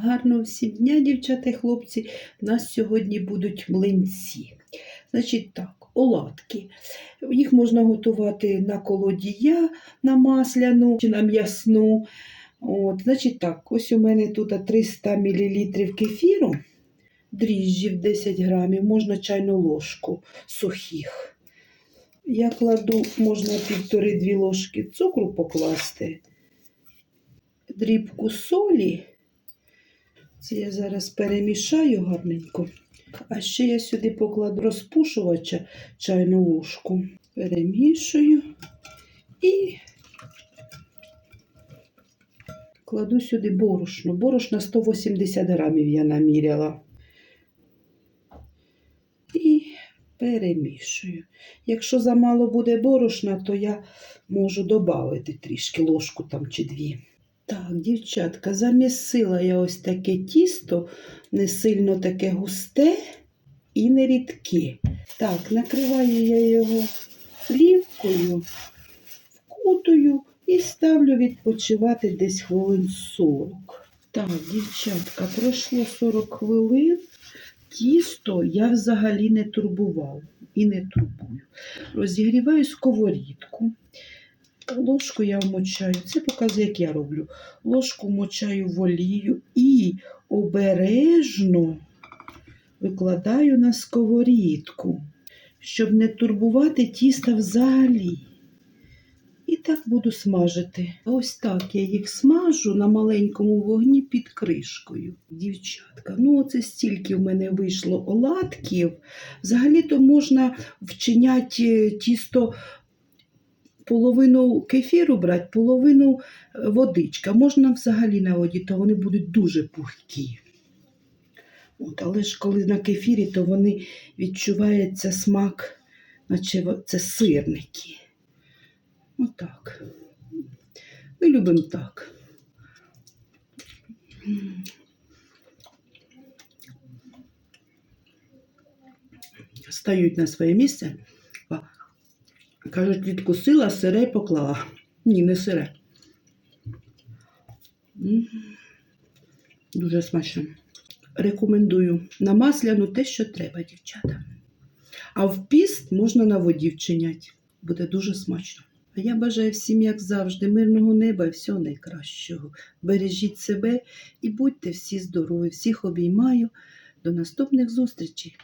Гарного всім дня, дівчата і хлопці. У нас сьогодні будуть млинці. Значить так, оладки. Їх можна готувати на колодія, на масляну чи на м'ясну. От, значить так, ось у мене тут 300 мл кефіру, дріжджів 10 грамів, можна чайну ложку сухих. Я кладу, можна півтори-дві ложки цукру покласти, дрібку солі. Це я зараз перемішаю гарненько. А ще я сюди покладу розпушувача чайну ложку. Перемішую і кладу сюди борошно. Борошна 180 грамів я наміряла. І перемішую. Якщо замало буде борошна, то я можу додати трішки ложку там чи дві. Так, дівчатка, замісила я ось таке тісто, не сильно таке густе і не рідке. Так, накриваю я його плівкою, вкутую і ставлю відпочивати десь хвилин 40. Так, дівчатка, пройшло 40 хвилин. Тісто я взагалі не турбував і не турбую. Розігріваю сковорідку. Ложку я вмочаю. Це показує, як я роблю. Ложку вмочаю в олію і обережно викладаю на сковорідку, щоб не турбувати тіста взагалі. І так буду смажити. Ось так я їх смажу на маленькому вогні під кришкою. Дівчатка, ну оце стільки в мене вийшло оладків. Взагалі-то можна вчиняти тісто половину кефіру брати, половину е, водичка. Можна взагалі на воді, то вони будуть дуже пухкі. От, але ж коли на кефірі, то вони відчувається смак, наче це сирники. Отак. Ми любимо так. Стають на своє місце. Кажуть, відкусила, сире й поклала. Ні, не сире. Дуже смачно. Рекомендую на масляну те, що треба, дівчата. А в піст можна на воді вчиняти. Буде дуже смачно. А я бажаю всім, як завжди, мирного неба і всього найкращого. Бережіть себе і будьте всі здорові. Всіх обіймаю. До наступних зустрічей!